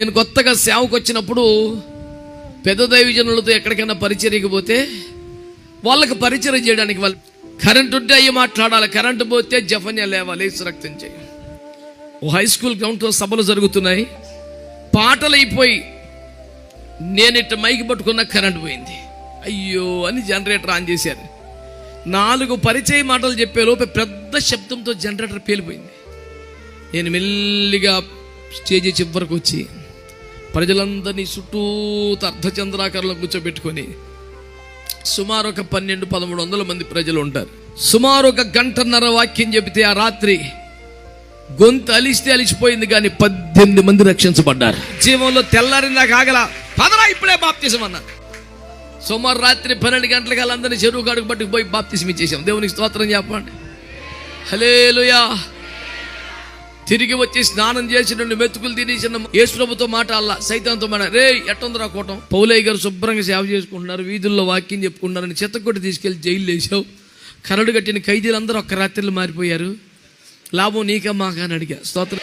నేను కొత్తగా సేవకు వచ్చినప్పుడు పెద్ద దైవజనులతో ఎక్కడికైనా పరిచర్యకి పోతే వాళ్ళకి పరిచయం చేయడానికి వాళ్ళు కరెంట్ ఉంటే అయ్యి మాట్లాడాలి కరెంటు పోతే జఫన్య లేవాలి ఏసు రక్తం చేయి. ఓ హై స్కూల్ గ్రౌండ్లో సభలు జరుగుతున్నాయి. పాటలు అయిపోయి నేను ఇట్ట మైకి పట్టుకున్న కరెంట్ పోయింది. అయ్యో అని జనరేటర్ ఆన్ చేశారు. నాలుగు పరిచయ మాటలు చెప్పే లోపే పెద్ద శబ్దంతో జనరేటర్ పేలిపోయింది. నేను మెల్లిగా స్టేజ్ చివరకు వచ్చి ప్రజలందరినీ చుట్టూ అర్ధచంద్రాకారంలో కూర్చోబెట్టుకొని సుమారు ఒక పన్నెండు పదమూడు వందల మంది ప్రజలు ఉంటారు. సుమారు ఒక గంటన్నర వాక్యం చెబితే ఆ రాత్రి గొంతు అలిస్తే అలిసిపోయింది కానీ పద్దెనిమిది మంది రక్షించబడ్డారు. జీవంలో తెల్లారిందాక ఆగల. పదరా ఇప్పుడే బాప్తిసం అన్నా. సుమారు రాత్రి పన్నెండు గంటలకి వాళ్ళందరినీ చెరువు కాడుకు పట్టుకుపోయి బాప్తిసం ఇచ్చేసాం దేవునికి స్తోత్రం చెప్పండి. హలేలుయా తిరిగి వచ్చి స్నానం చేసి రెండు మెతుకులు తినేసిన యేసుప్రభుతో మాట అల్లా సైతంతో మాట రే ఎట్టుందిరా కూటం? పౌలయ్య గారు శుభ్రంగా సేవ చేసుకుంటున్నారు వీధుల్లో వాక్యం చెప్పుకుంటున్నారని చెత్తకొట్టి తీసుకెళ్ళి జైలు వేసావు కరడు కట్టిన ఖైదీలందరూ ఒక్క రాత్రిలో మారిపోయారు. లాభం నీకా మాకా అని అడిగా. స్తోత్రం.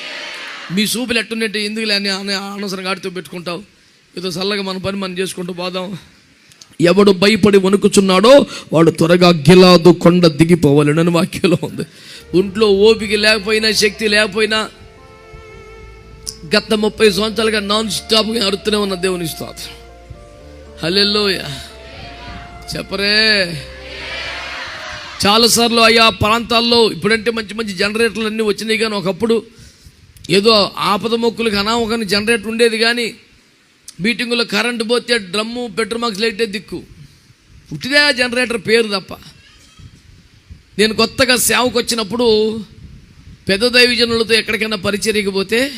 మీ సూపులు ఎట్టున్నట్టు ఎందుకు లేని అనవసరంగా ఆడితో పెట్టుకుంటావు? ఏదో చల్లగా మన పని మనం చేసుకుంటూ పోదాం. ఎవడు భయపడి వణుకుచున్నాడో వాడు త్వరగా గిలాదు కొండ దిగిపోవాలని వాక్యంలో ఉంది. ఒంట్లో ఓపిక లేకపోయినా శక్తి లేకపోయినా గత ముప్పై సంవత్సరాలుగా నాన్ స్టాప్గా అడుతూనే ఉన్న దేవుని స్తోత్రం. హలెల్లో చెప్పరే. చాలాసార్లు అయ్యా ప్రాంతాల్లో ఇప్పుడంటే మంచి మంచి జనరేటర్లు అన్నీ వచ్చినాయి కానీ ఒకప్పుడు ఏదో ఆపద మొక్కులకు అనామకని జనరేటర్ ఉండేది కానీ మీటింగులో కరెంటు పోతే డ్రమ్ము పెట్రోల్ మార్క్స్ లైటే దిక్కు. పుట్టిదే జనరేటర్ పేరు తప్ప. నేను కొత్తగా సేవకు వచ్చినప్పుడు పెద్ద దైవజనులతో ఎక్కడికైనా పరిచర్యకి పోతే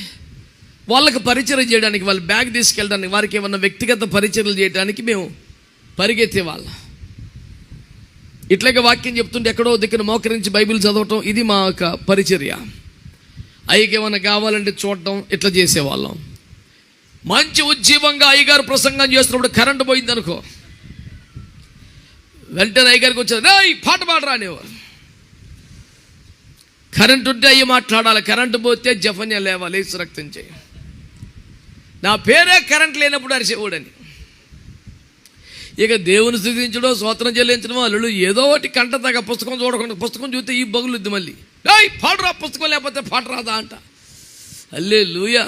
వాళ్ళకి పరిచయం చేయడానికి వాళ్ళ బ్యాగ్ తీసుకెళ్ళడానికి వారికి ఏమన్నా వ్యక్తిగత పరిచయలు చేయడానికి మేము పరిగెత్తే వాళ్ళం. ఇట్లాగే వాక్యం చెప్తుంటే ఎక్కడో దిక్కున మోకరించి బైబిల్ చదవటం ఇది మా యొక్క పరిచర్య. అయ్యకి ఏమైనా కావాలంటే చూడటం ఇట్లా చేసేవాళ్ళం. మంచి ఉజ్జీవంగా అయ్యగారు ప్రసంగం చేస్తున్నప్పుడు కరెంటు పోయింది అనుకో. వెంటనే అయ్యగారికి వచ్చారు ఈ పాట పాడరా అనేవారు కరెంటు ఉంటే అయ్యి మాట్లాడాలి కరెంటు పోతే జఫన్య లేవాలి సురక్తం చేయి. నా పేరే కరెంట్ లేనప్పుడు అరిసేవాడని ఇక దేవుని స్థుతించడం స్తోత్రం చెల్లించడం అల్లుడు ఏదో ఒకటి కంట తగ్గ పుస్తకం చూడకుండా పుస్తకం చూస్తే ఈ బగులుద్ది మళ్ళీ. ఏయ్ పాడరా పుస్తకం లేకపోతే పాట రాదా అంట. అల్లే లూయా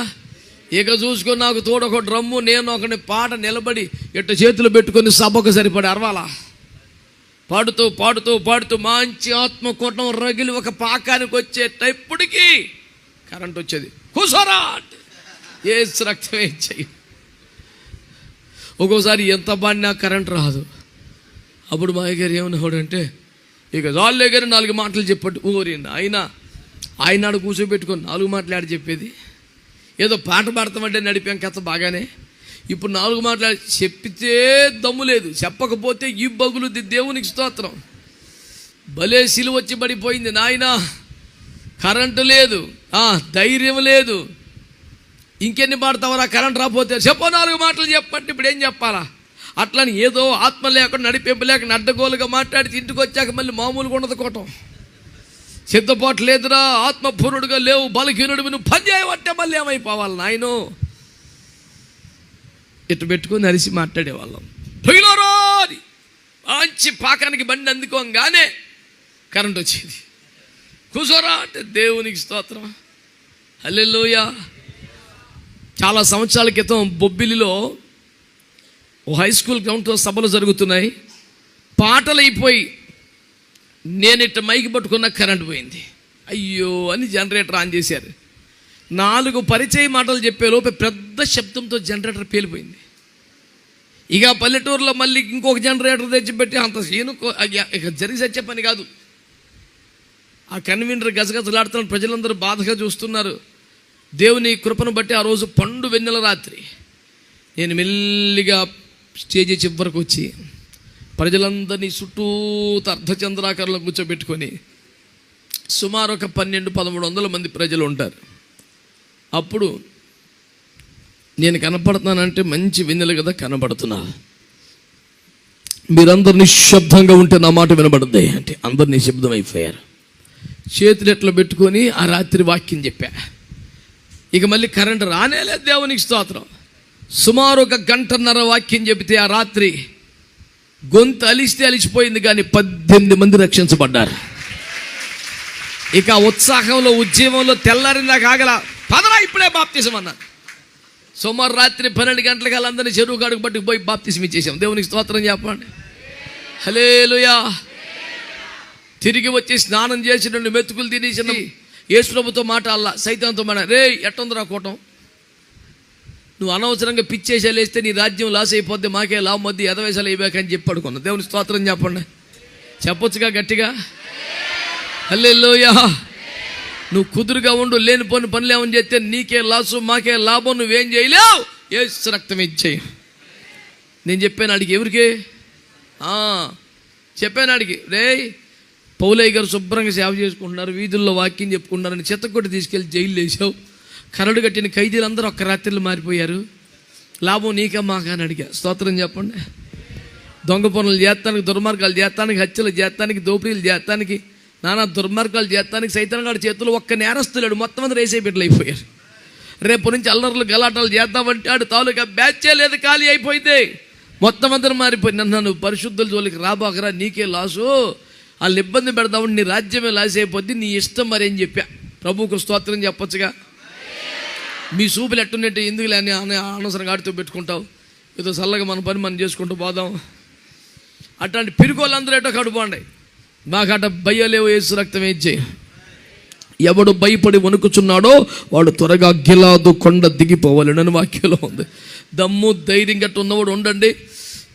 ఇక చూసుకొని నాకు తోడు ఒక డ్రమ్ము నేను ఒకని పాట నిలబడి ఇట్ట చేతులు పెట్టుకొని సభకు సరిపడి అరవాలా? పాడుతూ పాడుతూ పాడుతూ మంచి ఆత్మకూటం రగిలి ఒక పాకానికి వచ్చేటప్పటికి కరెంట్ వచ్చేది. కూసోరా ఏ రక్తమే చెయ్యి ఒక్కోసారి ఎంత బాడినా కరెంట్ రాదు. అప్పుడు మా గారు ఏమన్నాడంటే ఇక జాలే గారు నాలుగు మాటలు చెప్పట్టు. ఊరి ఆయన ఆయన ఆడ కూర్చోబెట్టుకొని నాలుగు మాటలు ఆడ చెప్పేది. ఏదో పాట పాడతామంటే నడిపాం కథ బాగానే. ఇప్పుడు నాలుగు మాటలు చెప్పితే దమ్ము లేదు. చెప్పకపోతే ఈ బగులుద్ది దేవునికి స్తోత్రం. భలే సిలువ వచ్చి పడిపోయింది నాయన. కరెంటు లేదు. ధైర్యం లేదు. ఇంకెన్ని పాడతావరా? కరెంట్ రాకపోతే చెప్పు నాలుగు మాటలు చెప్పండి. ఇప్పుడు ఏం చెప్పాలా? అట్లని ఏదో ఆత్మ లేకుండా నడిపింపు లేకుండా అడ్డగోలుగా మాట్లాడి ఇంటికి వచ్చాక మళ్ళీ మామూలుగా ఉండదు కోటం. సిద్ధపాటు లేదురా ఆత్మపూర్ణుడిగా లేవు బలహీనుడు నువ్వు పని చేయబట్టే మళ్ళీ ఏమైపోవాలి నాయను? ఇటు పెట్టుకొని అరిసి మాట్లాడేవాళ్ళం. పొయ్యిలోరో అని మంచి పాకానికి బండి అందుకోగానే కరెంట్ వచ్చేది. కూసోరా అంటే దేవునికి స్తోత్రం. అల్లెలోయ చాలా సంవత్సరాల క్రితం బొబ్బిలిలో ఓ హై స్కూల్ గ్రౌండ్లో సభలు జరుగుతున్నాయి. పాటలు అయిపోయి నేను ఇట్ట మైకి పట్టుకున్న కరెంట్ పోయింది. అయ్యో అని జనరేటర్ ఆన్ చేశారు. నాలుగు పరిచయ మాటలు చెప్పే లోపే పెద్ద శబ్దంతో జనరేటర్ పేలిపోయింది. ఇక పల్లెటూరులో మళ్ళీ ఇంకొక జనరేటర్ తెచ్చిపెట్టి అంత సీను ఇక జరిగి సచ్చే పని కాదు. ఆ కన్వీనర్ గజగజలాడుతున్న ప్రజలందరూ బాధగా చూస్తున్నారు. దేవుని కృపను బట్టి ఆ రోజు పండు వెన్నెల రాత్రి. నేను మెల్లిగా స్టేజ్ చివరకు వచ్చి ప్రజలందరినీ చుట్టూ అర్ధచంద్రాకారంలో కూర్చోబెట్టుకొని సుమారు ఒక పన్నెండు పదమూడు వందల మంది ప్రజలు ఉంటారు. అప్పుడు నేను కనపడుతున్నానంటే మంచి వెన్నెల కదా కనబడుతున్నా. మీరందరు నిశ్శబ్దంగా ఉంటే నా మాట వినబడద్ది అంటే అందరు నిశ్శబ్దం అయిపోయారు. చేతులు ఎట్లా పెట్టుకొని ఆ రాత్రి వాక్యం చెప్పా. ఇక మళ్ళీ కరెంట్ రానేలేదు దేవునికి స్తోత్రం. సుమారు ఒక గంటన్నర వాక్యం చెబితే ఆ రాత్రి గొంతు అలిస్తే అలిసిపోయింది కానీ పద్దెనిమిది మంది రక్షించబడ్డారు. ఇక ఉత్సాహంలో ఉద్యమంలో తెల్లారిందాక ఆగల. పదరా ఇప్పుడే బాప్తిసం అన్నారు. సుమారు రాత్రి పన్నెండు గంటలకు వాళ్ళందరినీ చెరువు కాడుకు పట్టుకు పోయి బాప్తిసం ఇచ్చేసాం. దేవునికి స్తోత్రం చెప్పండి. హలేలుయా తిరిగి వచ్చి స్నానం చేసి రెండు మెతుకులు తినేసిన యేసుప్రభుతో మాట అల్లా సైతంతో మాట రే ఎట్టుందిరా కూటం? నువ్వు అనవసరంగా పిచ్చేసాలు వేస్తే నీ రాజ్యం లాస్ అయిపోద్ది మాకే లాభం మధ్య ఎదవేశాలు అయిపోయాకని చెప్పి పడుకున్నా దేవుని స్తోత్రం చెప్పండి. చెప్పొచ్చుగా గట్టిగా? అల్లెల్లోయా నువ్వు కుదురుగా ఉండు లేనిపోని పనులు ఏమని చేస్తే నీకే లాసు మాకే లాభం నువ్వేం చేయలేవు. ఏ రక్తం ఇచ్చేయి. నేను చెప్పాను అడిగి ఎవరికి? చెప్పాను అడిగి రే పౌలయ్య గారు శుభ్రంగా సేవ చేసుకుంటున్నారు వీధుల్లో వాక్యం చెప్పుకుంటున్నారని చెత్తకొట్టి తీసుకెళ్ళి జైలు వేసావు. కరడు కట్టిన ఖైదీలందరూ ఒక్క రాత్రిలో మారిపోయారు. లాభం నీకా మాకా అని అడిగా. స్తోత్రం చెప్పండి. దొంగ పనులు చేస్తానికి దుర్మార్గాలు చేస్తానికి హత్యలు చేస్తానికి దోపిడీలు చేస్తానికి నానా దుర్మార్గాలు చేస్తానికి సైతం గారి చేతులు ఒక్క నేరస్తులేడు మొత్తం మంది రేసే బిడ్డలు అయిపోయారు. రేపు నుంచి అల్లర్లు గలాటాలు చేద్దామంటే ఆడు తాలూకా బ్యాచే లేదు ఖాళీ అయిపోయింది. మొత్తం అందరూ మారిపోయింది. నన్ను పరిశుద్ధుల జోలికి రాబాకరా నీకే లాసు. వాళ్ళు ఇబ్బంది పెడదామని నీ రాజ్యమే లాస్ అయిపోద్ది నీ ఇష్టం మరి అని చెప్పా. ప్రభువుకు స్తోత్రం చెప్పొచ్చుగా. మీ చూపులు ఎట్టున్నట్టు ఎందుకు లేని అనవసరంగా ఆడితో పెట్టుకుంటావు? ఏదో చల్లగా మన పని మనం చేసుకుంటూ పోదాం. అట్లాంటి పిరుకోళ్ళందరూ ఎటో కడుపోండి మాకట భయలేవు వేసి రక్తం ఏం ఎవడు భయపడి వణుకుచున్నాడో వాడు త్వరగా గిలాదు కొండ దిగిపోవాలని వాక్యంలో ఉంది. దమ్ము ధైర్యం గట్ట ఉన్నవాడు ఉండండి.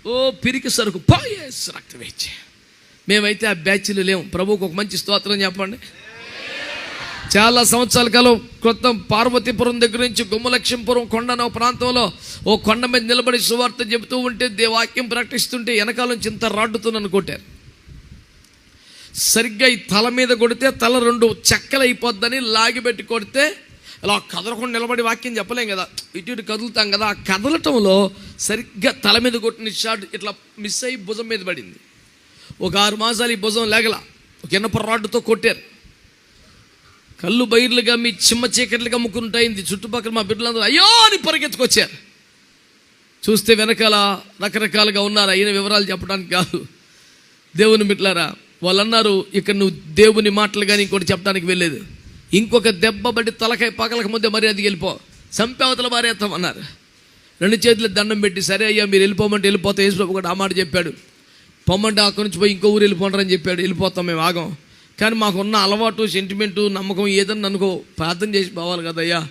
ఓ పిరికి సరుకు. పాయేసు రక్తం వేచి మేమైతే ఆ బ్యాచ్లు లేము ప్రభువుకు ఒక మంచి స్తోత్రం చెప్పండి. చాలా సంవత్సరాల కాలం క్రొత్తం పార్వతీపురం దగ్గర నుంచి గుమ్మలక్ష్మీపురం కొండ ఒక ప్రాంతంలో ఓ కొండ మీద నిలబడి సువార్త చెబుతూ ఉంటే దే వాక్యం ప్రకటిస్తుంటే వెనకాల నుంచి ఇంత రాడ్డుతో కొట్టారు. సరిగ్గా ఈ తల మీద కొడితే తల రెండు చెక్కలు అయిపోద్దని లాగిపెట్టి కొడితే అలా కదలకుండా నిలబడి వాక్యం చెప్పలేం కదా. ఇటు ఇటు కదులుతాం కదా. ఆ కదలటంలో సరిగ్గా తల మీద కొట్టిన షాట్ ఇట్లా మిస్ అయ్యి భుజం మీద పడింది. ఒక ఆరు మాసాలు ఈ భుజం లేగల. ఒక ఇనప రాడ్డుతో కొట్టారు. కళ్ళు బైర్లుగా మీ చిమ్మ చీకట్లుగా అమ్ముకుంటాయింది చుట్టుపక్కల మా బిడ్డలందరూ అయ్యో అని పరిగెత్తుకొచ్చారు. చూస్తే వెనకాల రకరకాలుగా ఉన్నారు? అయిన వివరాలు చెప్పడానికి కాదు. దేవుని మిట్లారా వాళ్ళు అన్నారు ఇక్కడ నువ్వు దేవుని మాటలు కానీ ఇంకోటి చెప్పడానికి వెళ్ళలేదు ఇంకొక దెబ్బ బట్టి తలకాయ పగలక ముందే మర్యాదకి వెళ్ళిపో. సంపేవతల మారేస్తాం అన్నారు రెండు చేతులు దండం పెట్టి సరే అయ్యా మీరు వెళ్ళిపోమంటే వెళ్ళిపోతే. యేసుప్రభు కూడా ఆ మాట చెప్పాడు. పొమ్మంటే అక్కడి నుంచి పోయి ఇంకో ఊరు వెళ్ళిపోంటారని చెప్పాడు. వెళ్ళిపోతాం మేము ఆగం. కానీ మాకున్న అలవాటు సెంటిమెంటు నమ్మకం ఏదన్నా అనుకో ప్రార్థన చేసి పోవాలి కదయ్యా.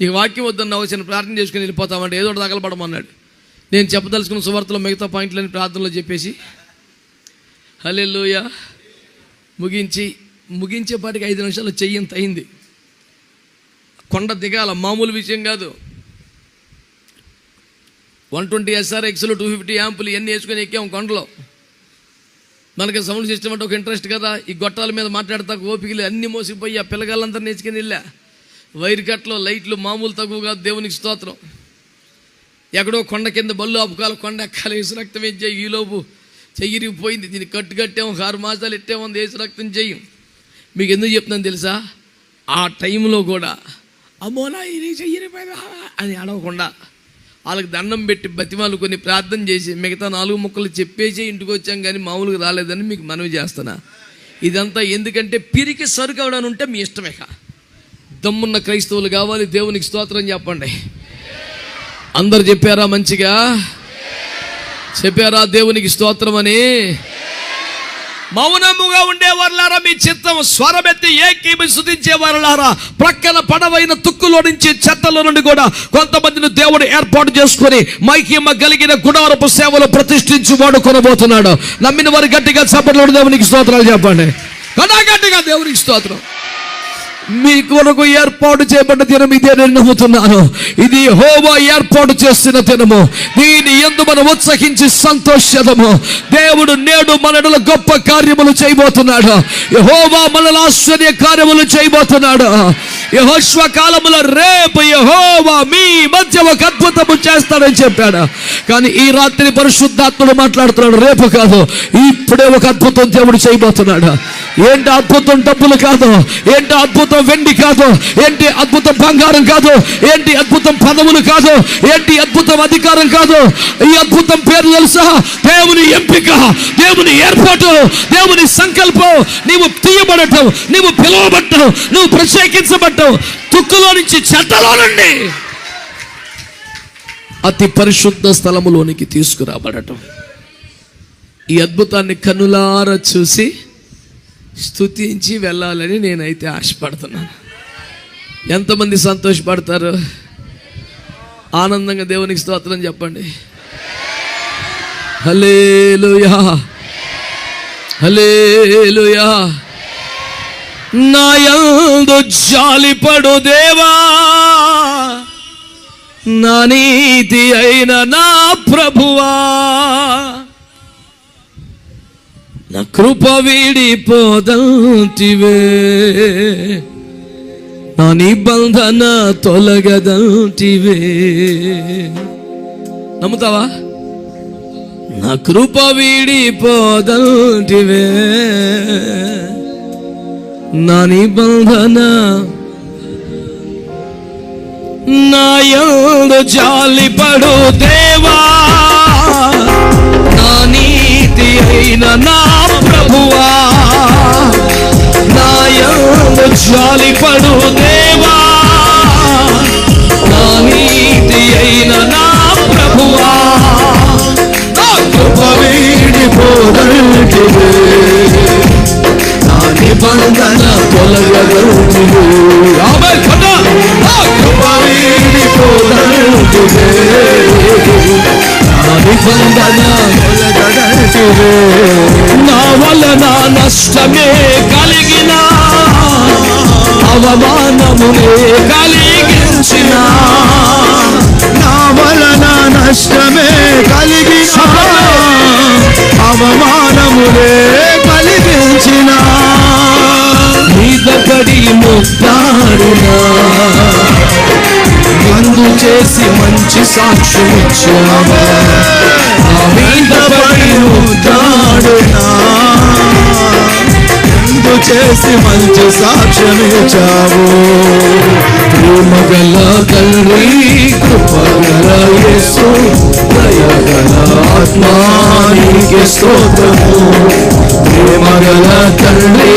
ఈ వాక్యం వద్దన్న అవసరం ప్రార్థన చేసుకుని వెళ్ళిపోతామంటే ఏదో ఒకటి తగలబడమన్నాడు. నేను చెప్పదలుచుకున్న సువార్తలో మిగతా పాయింట్లని ప్రార్థనలో చెప్పేసి హలెల్లుయ. ముగించి ముగించేపాటికి ఐదు నిమిషాలు చెయ్యంత అయింది. కొండ దిగాల మామూలు విషయం కాదు. వన్ ట్వంటీ ఎస్ఆర్ ఎక్స్లు టూ ఫిఫ్టీ యాంపులు ఇవన్నీ వేసుకొని ఎక్కాం కొండలో. మనకి సౌండ్ సిస్టమ్ అంటే ఒక ఇంట్రెస్ట్ కదా. ఈ గొట్టాల మీద మాట్లాడతా ఓపికలు అన్ని మోసిపోయి ఆ పిల్లగాళ్ళందరూ నేర్చుకుని వెళ్ళా. వైర్ కట్లో లైట్లు మామూలు తక్కువగా దేవునికి స్తోత్రం. ఎక్కడో కొండ కింద బళ్ళు ఆపుకాలు కొండ ఎక్కాలి వేసి రక్తం ఏం చేయి? ఈలోపు చెయ్యిరిగిపోయింది. దీన్ని కట్టు కట్టాము ఆరు మాసాలు ఎట్టాము వేసి రక్తం చెయ్యం మీకు ఎందుకు చెప్తున్నాను తెలుసా? ఆ టైంలో కూడా అమ్మో నా ఇది చెయ్యిరిపోయిందా అని అడగకుండా వాళ్ళకి దండం పెట్టి బతిమాలు కొన్ని ప్రార్థన చేసి మిగతా నాలుగు ముక్కలు చెప్పేసి ఇంటికి వచ్చాం కానీ మామూలుగా రాలేదని మీకు మనవి చేస్తున్నా. ఇదంతా ఎందుకంటే పిరికి సరుకు అవడానికి ఉంటే మీ ఇష్టమేక దమ్మున్న క్రైస్తవులు కావాలి దేవునికి స్తోత్రం చెప్పండి. అందరు చెప్పారా మంచిగా? చెప్పారా దేవునికి స్తోత్రం అని? మౌనముగా ఉండేవారులారా మీ చిత్తం స్వరమెత్తి ఏకీమి శుతించే ప్రక్కన పడవైన తుక్కులో నుంచి చెత్తలో నుండి కూడా కొంతమందిని దేవుడు ఏర్పాటు చేసుకొని మైకిమ్మ కలిగిన గుణారపు సేవలు ప్రతిష్ఠించి వాడుకొనబోతున్నాడు. నమ్మిన వారు గట్టిగా చప్పట్లో దేవునికి స్తోత్రాలు చెప్పండి. గట్టిగా దేవునికి స్తోత్రం. మీ కొరకు ఏర్పాటు చేయబడిన దినం ఇదే నేను నమ్ముతున్నాను. ఇది హోవా ఏర్పాటు చేస్తున్న దినము. దీని ఎందు మనం ఉత్సహించి సంతోషము దేవుడు నేడు మనలో గొప్ప కార్యములు చేయబోతున్నాడు. హోవా మనలో ఆశ్చర్య కార్యములు చేయబోతున్నాడు. యహోశ్వ కాలములో రేపు యహోవా మీ మధ్య ఒక అద్భుతము చేస్తాడని చెప్పాడు. కానీ ఈ రాత్రి పరిశుద్ధాత్ముడు మాట్లాడుతున్నాడు రేపు కాదు ఇప్పుడే ఒక అద్భుతం దేవుడు చేయబోతున్నాడు. ఏంటి అద్భుతం డబ్బులు కాదు ఏంటి అద్భుతం వెండి కాదు ఏంటి అద్భుతం బంగారం కాదు ఏంటి అద్భుతం పదవులు కాదు ఏంటి అద్భుతం అధికారం కాదు ఈ అద్భుతం పేరు తెలుసా? దేవుని ఎంపిక దేవుని ఏర్పాటు దేవుని సంకల్పం నీవు తీయబడటం నీవు పిలువబడటం నువ్వు ప్రత్యేకించబడటం తుక్కులో నుంచి చెట్టలో నుండి. అతి పరిశుద్ధ స్థలములోనికి తీసుకురాబడటం. ఈ అద్భుతాన్ని కనులారా చూసి స్థుతించి వెళ్ళాలని నేనైతే ఆశపడుతున్నాను. ఎంతమంది సంతోషపడతారు? ఆనందంగా దేవునికి స్తోత్రం చెప్పండి. హలేలుయా హలేలుయా నాయందు జాలిపడు దేవా. నా నీతి అయిన నా ప్రభువా. నా కృప వీడిపోదంటివే నా నిబంధన తొలగదంటివే నమ్ముతావా? నా కృప వీడిపోదంటివే నా నిబంధన నా యందు జాలిపడు దేవా. నా నీతి అయిన నా ప్రభువా. నా యందు జాలిపడు దేవా. నా నీతి అయిన నా ప్రభువా. నా కృప వీడిపోదంటివే నా నిబంధన నా వలన నష్టమే కలిగిన అవమానమునే కలిగించిన. నా వలన నష్టమే కలిగిన అవమానములే కలిగించిన. పడి మందు చేసి మంచి సాక్ష్యం ఇచ్చావా. మీద పడి ఎందు చేసి మంచి సాక్ష్యమిచ్చావు. ప్రేమగల తండ్రి కృపగల యేసు దయగల ఆత్మానికి స్తోత్రము. ప్రేమగల తండ్రి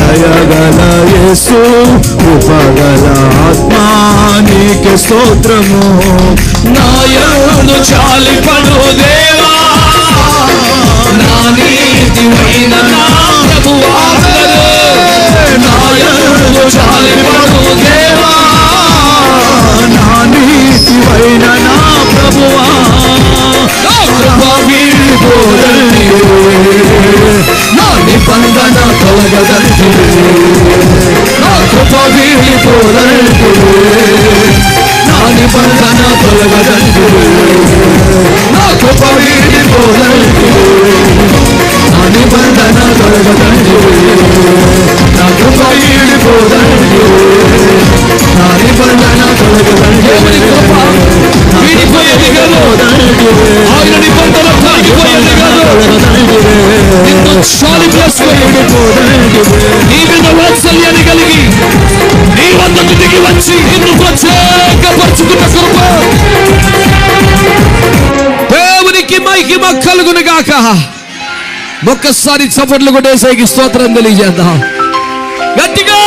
దయగల యేసు కృపగల ఆత్మానికి స్తోత్రము. నాయను చాలిపడు దేవా నా నీతివైన నా ప్రభువా. నాయను చాలిపడు దేవా నా నీతివైన నా ప్రభువా నా నా నిబంధన తొలగదండి నా కృప వీడిపోదండి నా నిబంధన తొలగదండి నా కృప వీడిపోదండి నా నిబంధన తొలగదండి ఆయన నిబంధన తొలగిపోయేది కాదు నిన్ను నీ మీద వాత్సల్యాన్ని కలిగి నీ వద్దకు దిగి వచ్చి నిన్ను ప్రత్యేకపరుచుకున్న కృప దేవునికి మహిమ కలుగును గాక. ఒక్కసారి చప్పట్లు కొట్టేసేకి స్తోత్రం తెలియజేద్దాం. గట్టిగా